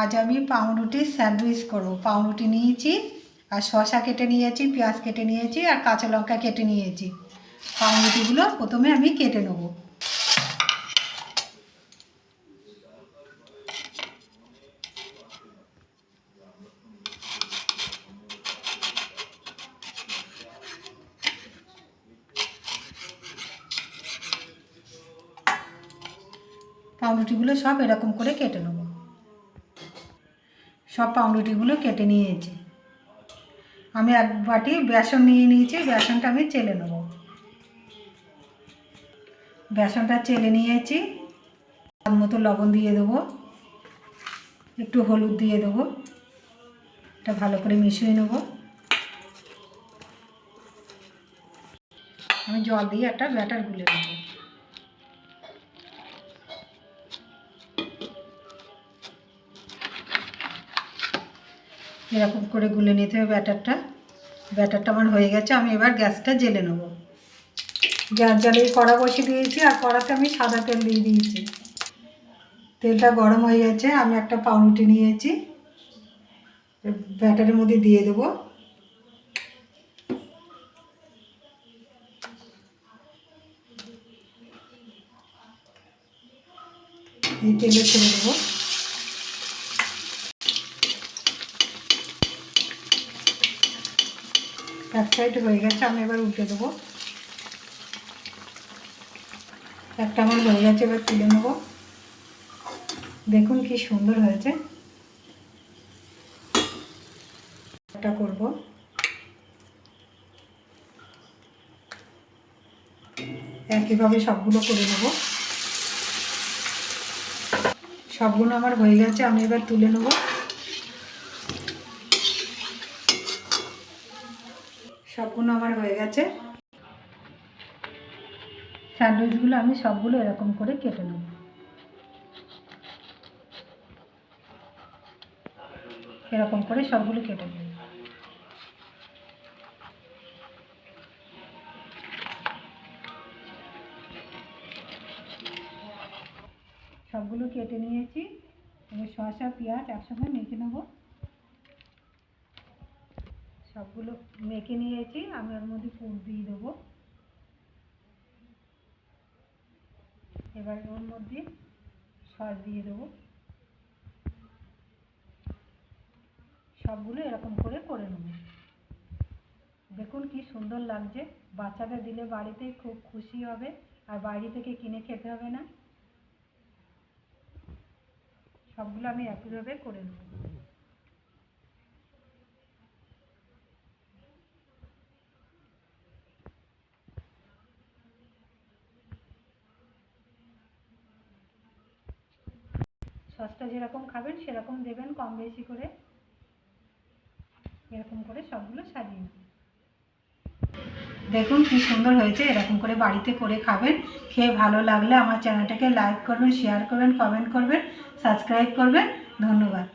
আজ আমি পাউরুটির স্যান্ডউইচ করব। পাউরুটি নিয়েছি, আর শসা কেটে নিয়েছি, পেঁয়াজ কেটে নিয়েছি, আর কাঁচা লঙ্কা কেটে নিয়েছি। পাউরুটিগুলো প্রথমে আমি কেটে নেব। পাউরুটিগুলো সব এরকম করে কেটে নেব। সব পাউরুটিগুলো কেটে নিয়েছি। আমি এক বাটি বেসন নিয়ে নিয়েছি, বেসনটা আমি চেলে নেব। বেসনটা চেলে নিয়েছি তার মতো লবণ দিয়ে দেবো, একটু হলুদ দিয়ে দেবো, এটা ভালো করে মিশিয়ে নেব। আমি জল দিয়ে একটা ব্যাটার গুলে নেব। এরকম করে গুলে নিতে হবে ব্যাটারটা। ব্যাটারটা আমার হয়ে গেছে, আমি এবার গ্যাসটা জেলে নেব। গ্যাস জ্বালিয়ে কড়া বসিয়ে দিয়েছি, আর কড়াতে আমি সাদা তেল দিয়ে দিয়েছি। তেলটা গরম হয়ে গেছে, আমি একটা পাউরুটি নিয়েছি। ব্যাটারের মধ্যে দিয়ে দেবো। এই তেলে ছেড়ে দেবো। এক সাইড হয়ে গেছে, আমি এবার উল্টে দেবো। একটা আমার হয়ে গেছে, এবার তুলে নেব। দেখুন কি সুন্দর হয়েছে। একটা করব। একইভাবে সবগুলো করে নেব। সবগুলো আমার হয়ে গেছে, আমি এবার তুলে নেব। সবগুলো আমার হয়ে গেছে। স্যান্ডউইচগুলো আমি সবগুলো এরকম করে কেটে নেব। এরকম করে সবগুলো কেটে নেব। সবগুলো কেটে নিয়েছি। এবার শসা, পেঁয়াজ একসঙ্গে মেখে নেব। সবগুলো মেখে নিয়েছি, আমি ওর মধ্যে পুর দিয়ে দেবো। এবার ওর মধ্যে সস দিয়ে দেবো। সবগুলো এরকম করে করে নেব। দেখুন কি সুন্দর লাগছে। বাচ্চাদের দিলে বাড়িতে খুব খুশি হবে, আর বাইরে থেকে কিনে খেতে হবে না। সবগুলো আমি একইভাবে করে নেব। সসটা যেরকম খাবেন, সেরকম দেবেন কম বেশি করে। এরকম করে সবগুলো সাজিয়ে দেখুন কি সুন্দর হয়েছে, এরকম করে বাড়িতে করে খাবেন। খেয়ে ভালো লাগলে আমার চ্যানেলটাকে লাইক করবেন, শেয়ার করবেন, কমেন্ট করবেন, সাবস্ক্রাইব করবেন। ধন্যবাদ।